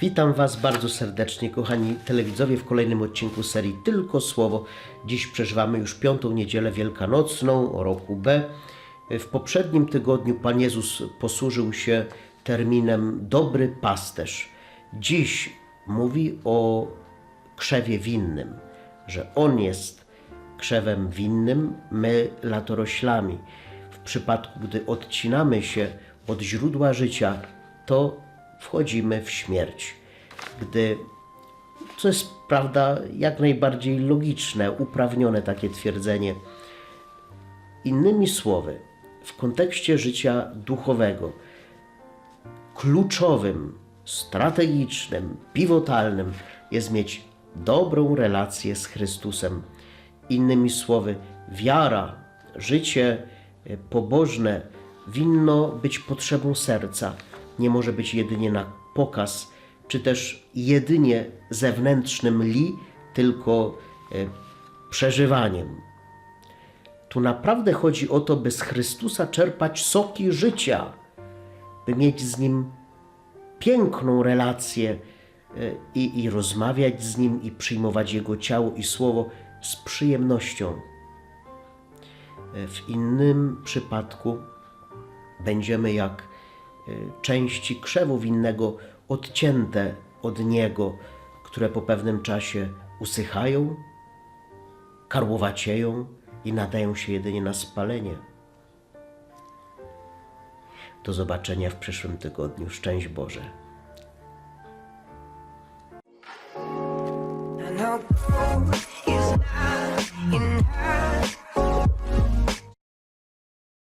Witam Was bardzo serdecznie, kochani telewidzowie, w kolejnym odcinku serii Tylko Słowo. Dziś przeżywamy już piątą niedzielę wielkanocną roku B. W poprzednim tygodniu Pan Jezus posłużył się terminem dobry pasterz. Dziś mówi o krzewie winnym, że On jest krzewem winnym, my latoroślami. W przypadku, gdy odcinamy się od źródła życia, to wchodzimy w śmierć. Gdy, co jest prawda, jak najbardziej logiczne, uprawnione takie twierdzenie. Innymi słowy, w kontekście życia duchowego, kluczowym, strategicznym, pivotalnym jest mieć dobrą relację z Chrystusem. Innymi słowy, wiara, życie e, pobożne winno być potrzebą serca. Nie może być jedynie na pokaz, czy też jedynie zewnętrznym li, tylko e, przeżywaniem. Tu naprawdę chodzi o to, by z Chrystusa czerpać soki życia, by mieć z Nim piękną relację e, i, i rozmawiać z Nim, i przyjmować Jego ciało i słowo z przyjemnością. E, W innym przypadku będziemy jak Y, części krzewu winnego odcięte od niego, które po pewnym czasie usychają, karłowacieją i nadają się jedynie na spalenie. Do zobaczenia w przyszłym tygodniu. Szczęść Boże.